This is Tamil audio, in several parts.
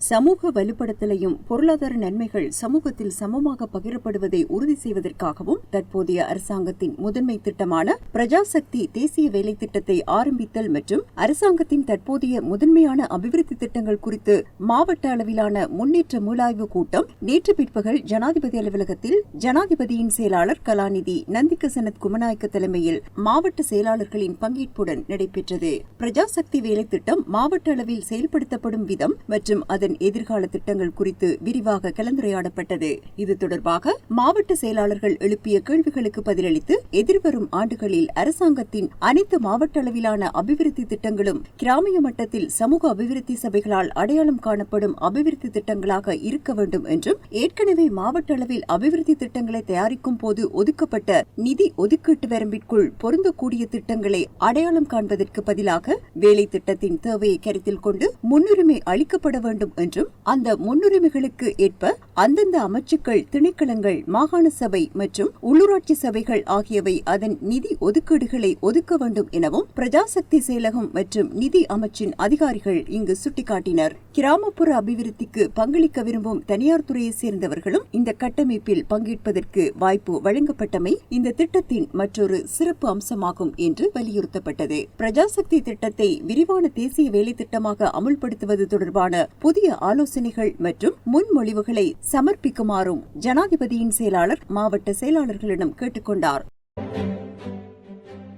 சமூக வலுப்படுத்தலையும் பொருளாதார நன்மைகள் சமூகத்தில் சமமாக பகிரப்படுவதை உறுதி செய்வதற்காகவும் தற்போதைய அரசாங்கத்தின் முதன்மை திட்டமான பிரஜாசக்தி தேசிய வேலை திட்டத்தை ஆரம்பித்தல் மற்றும் அரசாங்கத்தின் தற்போதைய முதன்மையான அபிவிருத்தி திட்டங்கள் குறித்து மாவட்ட அளவிலான முன்னேற்ற மூலாய்வு கூட்டம் நேற்று பிற்பகல் ஜனாதிபதி அலுவலகத்தில் ஜனாதிபதியின் செயலாளர் கலாநிதி நந்திக சனத் குமநாயக்க தலைமையில் மாவட்ட செயலாளர்களின் பங்கேற்புடன் நடைபெற்றது. பிரஜாசக்தி வேலை திட்டம் மாவட்ட அளவில் செயல்படுத்தப்படும் விதம் மற்றும் அதன் எதிர்கால திட்டங்கள் குறித்து விரிவாக கலந்துரையாடப்பட்டது. இது தொடர்பாக மாவட்ட செயலாளர்கள் எழுப்பிய கேள்விகளுக்கு பதிலளித்து எதிர்வரும் ஆண்டுகளில் அரசாங்கத்தின் அனைத்து மாவட்ட அளவிலான அபிவிருத்தி திட்டங்களும் கிராமிய மட்டத்தில் சமூக அபிவிருத்தி சபைகளால் அடையாளம் காணப்படும் அபிவிருத்தி திட்டங்களாக இருக்க வேண்டும் என்றும் ஏற்கனவே மாவட்ட அளவில் அபிவிருத்தி திட்டங்களை தயாரிக்கும் போது ஒதுக்கப்பட்ட நிதி ஒதுக்கீட்டு வரம்பிற்குள் பொருந்தக்கூடிய திட்டங்களை அடையாளம் காண்பதற்கு பதிலாக வேலை திட்டத்தின் தேவையை கருத்தில் கொண்டு முன்னுரிமை அளிக்கப்பட வேண்டும் என்றும் அந்த முன்னுரிமைகளுக்கு ஏற்ப அந்தந்த அமைச்சுக்கள் திணைக்களங்கள் மாகாண சபை மற்றும் உள்ளூராட்சி சபைகள் ஆகியவை அதன் நிதி ஒதுக்கீடுகளை ஒதுக்க வேண்டும் எனவும் பிரஜாசக்தி செயலகம் மற்றும் நிதி அமைச்சின் அதிகாரிகள் இங்கு சுட்டிக்காட்டினர். கிராமப்புற அபிவிருத்திக்கு பங்களிக்க விரும்பும் தனியார் துறையைச் சேர்ந்தவர்களும் இந்த கட்டமைப்பில் பங்கேற்பதற்கு வாய்ப்பு வழங்கப்பட்டமை இந்த திட்டத்தின் மற்றொரு சிறப்பு அம்சமாகும் என்று வலியுறுத்தப்பட்டது. பிரஜாசக்தி திட்டத்தை விரிவான தேசிய வேலை திட்டமாக அமுல்படுத்துவது தொடர்பான புதிய ஆலோசனைகள் மற்றும் முன்மொழிவுகளை சமர்ப்பிக்குமாறும் ஜனாதிபதியின் செயலாளர் மாவட்ட செயலாளர்களிடம் கேட்டுக்கொண்டார்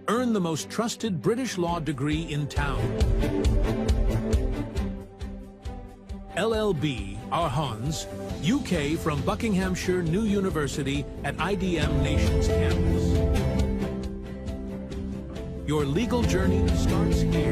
Earn the most trusted British law degree in town. LLB, Arhans, UK from Buckinghamshire New University at IDM Nations campus. Your legal journey starts here.